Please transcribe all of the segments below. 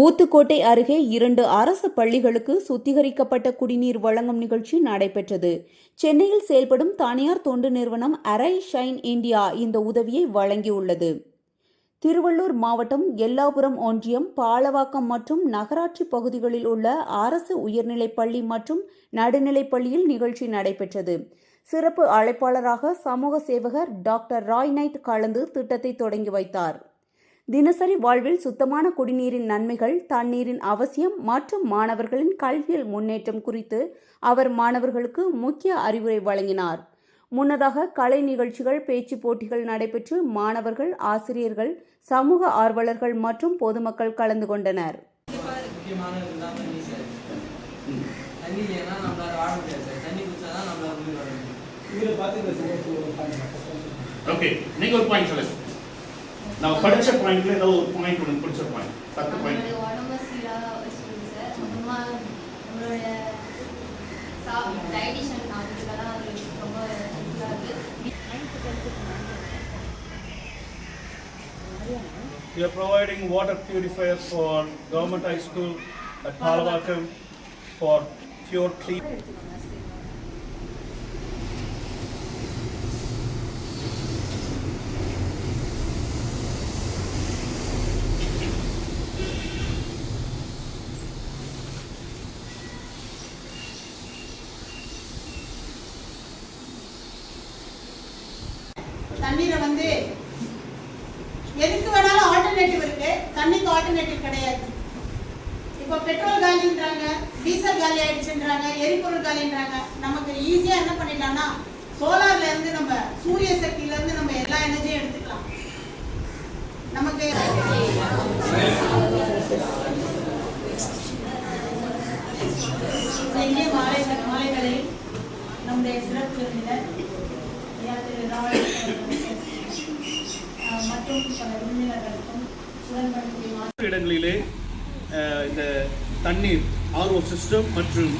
ஊத்துக்கோட்டை அருகே இரண்டு அரசு பள்ளிகளுக்கு சுத்திகரிக்கப்பட்ட குடிநீர் வழங்கும் நிகழ்ச்சி நடைபெற்றது. சென்னையில் செயல்படும் தனியார் தொண்டு நிறுவனம் அரை ஷைன் இந்தியா இந்த உதவியை வழங்கியுள்ளது. திருவள்ளூர் மாவட்டம் எல்லாபுரம் ஒன்றியம் பாலவாக்கம் மற்றும் நகராட்சி பகுதிகளில் உள்ள அரசு உயர்நிலைப் பள்ளி மற்றும் நடுநிலைப் பள்ளியில் நிகழ்ச்சி நடைபெற்றது. சிறப்பு அழைப்பாளராக சமூக சேவகர் டாக்டர் ராய் நைட் கலந்து திட்டத்தை தொடங்கி வைத்தார். தினசரி வாழ்வில் சுத்தமான குடிநீரின் நன்மைகள் தண்ணீரின் அவசியம் மற்றும் மாணவர்களின் கல்வியல் முன்னேற்றம் குறித்து அவர் மாணவர்களுக்கு முக்கிய அறிவுரை வழங்கினார். முன்னதாக கலை நிகழ்ச்சிகள் பேச்சு போட்டிகள் நடைபெற்று மாணவர்கள் ஆசிரியர்கள் சமூக ஆர்வலர்கள் மற்றும் பொதுமக்கள் கலந்து கொண்டனர். ஓகே நீங்க ஒரு பாயிண்ட் சொல்லுங்க. நான் படிச்ச பாயிண்ட்ல ஏதோ ஒரு பாயிண்ட் உங்களுக்கு பிடிச்ச பாயிண்ட் பத்து பாயிண்ட் நம்மளுடைய உடம்ப சீராக வச்சுக்கணும் சார் அப்புறமா நம்மளுடைய டைஜஷன் அதுக்கெல்லாம் அது ரொம்ப ஹெல்ப்ஃபுல்லாக இருக்குது We are providing water purifiers for government high school at Palavakam for pure clean. தண்ணீரை வந்து எதுக்கு வேணாலும் ஆல்டர்னேட்டிவ் இருக்கு. தண்ணிக்கு ஆல்டர்னேட்டிவ் கிடையாது. இப்போ பெட்ரோல் காலின்றாங்க டீசல் காலி ஆயிடுச்சுன்றாங்க எரிபொருள் காலின்றாங்க. நமக்கு ஈஸியாக என்ன பண்ணிடலாம்னா சோலார்ல இருந்து நம்ம சூரிய சக்தியில இருந்து நம்ம எல்லா எனர்ஜியும் எடுத்துக்கலாம். நமக்கு இந்திய மாலை மாலைகளில் நம்முடைய சிறப்பு விருந்தினர் திரு ராவணன் இடங்களிலே இந்த தண்ணீர் ஆர்ஓ சிஸ்டம் மற்றும்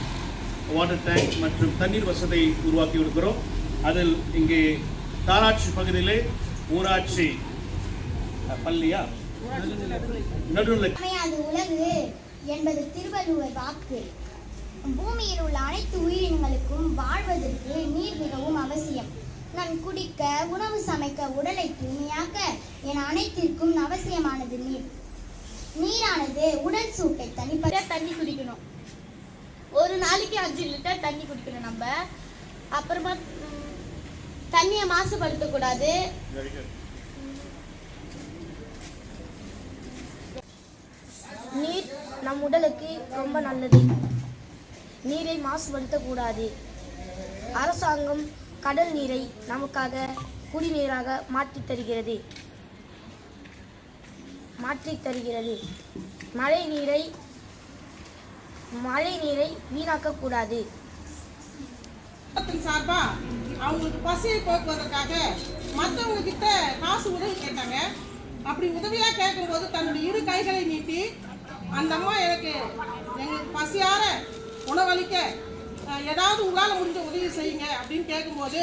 வாட்டர் டேங்க் மற்றும் தண்ணீர் வசதியை உருவாக்கி இருக்கிறோம். அதில் இங்கே தாராட்சி பகுதியிலே ஊராட்சி பள்ளியா? நடுநிலை. அமையாது உலகு என்பது திருவள்ளுவர் வாக்கு. பூமியில் உள்ள அனைத்து உயிரினங்களுக்கும் வாழ்வதற்கு நீர் மிகவும் அவசியம். நான் குடிக்க உணவு சமைக்க உடலை தூய்மையாக்க அனைத்திற்கும் அவசியமானது நீர். நீரானது உடல் சூட்டை தனிப்பட்ட தண்ணி குடிக்கணும். ஒரு நாளைக்கு அஞ்சு லிட்டர் தண்ணி குடிக்கணும் நம்ம. அப்புறமா தண்ணியை மாசுபடுத்தக்கூடாது. நீர் நம் உடலுக்கு ரொம்ப நல்லது. நீரை மாசுபடுத்தக்கூடாது. அரசாங்கம் கடல் நீரை நமக்காக குடிநீராக மாற்றித் தருகிறது. மாற்றித் தருகிறது. மழை நீரை மழை நீரை வீணாக்கக்கூடாது சார்பா அவங்களுக்கு பசியை போக்குவதற்காக மற்றவங்க கிட்ட காசு உதவி கேட்டாங்க. அப்படி உதவியா கேட்கும்போது தன்னுடைய இரு கைகளை நீட்டி அந்த அம்மா எனக்கு எங்களுக்கு பசியார உணவளிக்க ஏதாவது உங்களால் முடிஞ்ச உதவி செய்யுங்க அப்படின்னு கேட்கும்போது